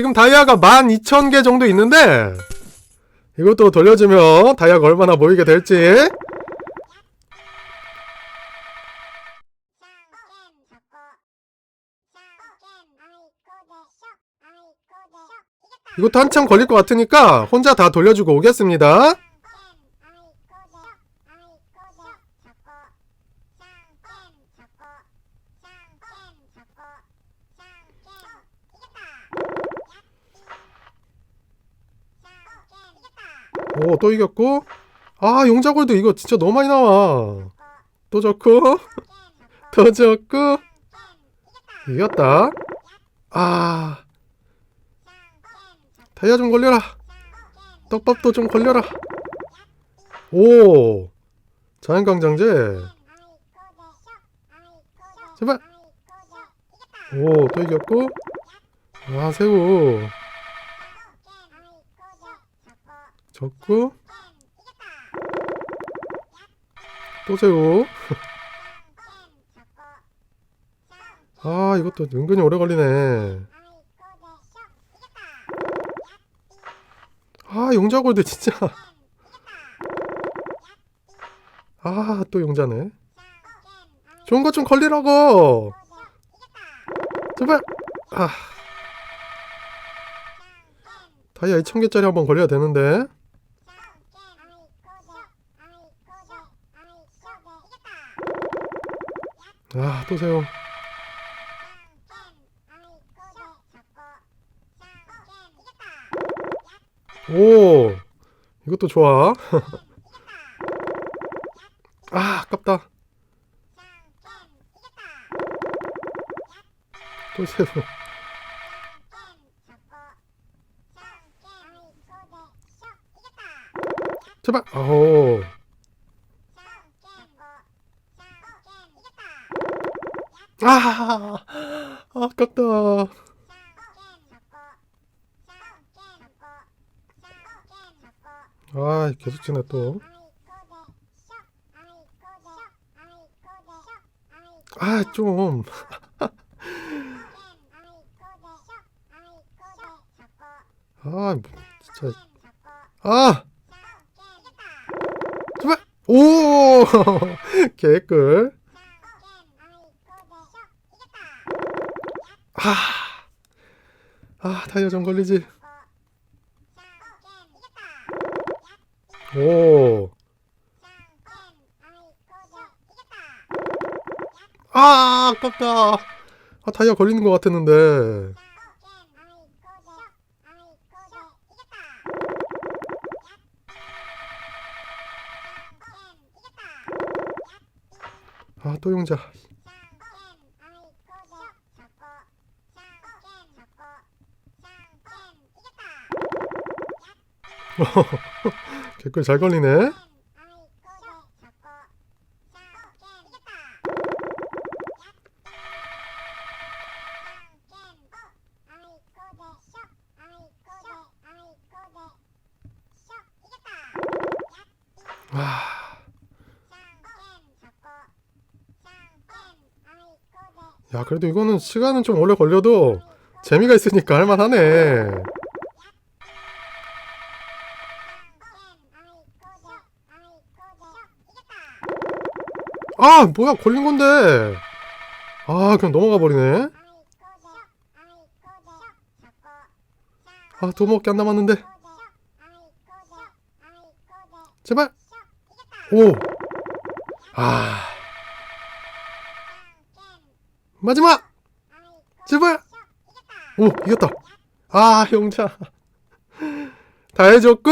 지금 다이아가 12,000개 정도 있는데 이것도 돌려주면 다이아가 얼마나 모이게 될지 이것도 한참 걸릴 것 같으니까 혼자 다 돌려주고 오겠습니다. 오, 또 이겼고. 아, 용자골도 이거 진짜 너무 많이 나와. 또 좋고. 또 좋고. 이겼다. 아. 다이아 좀 걸려라. 떡밥도 좀 걸려라. 오. 자연강장제. 제발. 오, 또 이겼고. 아, 새우. 적고. 또 새우. 아, 이것도 은근히 오래 걸리네. 아, 용자 골드 진짜. 아, 또 용자네. 좋은 것 좀 걸리라고. 제발. 아. 다이아 2,000개짜리 한번 걸려야 되는데. 아, 또 새우. 오. 이것도 좋아. 아, 아깝다. 또 새우. 제발. 아오. 아, 아깝다. 아, 계속 치네 또. 아, 좀. 아, 뭐, 진짜. 아! 제발! 오! 개꿀. 아. 아, 타이어 좀 걸리지. 오. 아, 아깝다. 아, 타이어 걸리는 것 같았는데. 아, 또 용자. 개꿀 잘 걸리네. 와. 야, 그래도 이거는 시간은 좀 오래 걸려도 재미가 있으니까 할만하네. 아, 뭐야, 걸린 건데. 아, 그냥 넘어가 버리네. 아, 두 먹기 안 남았는데. 제발. 오. 아. 마지막. 제발. 오, 이겼다. 아, 용자. 다 해줬고.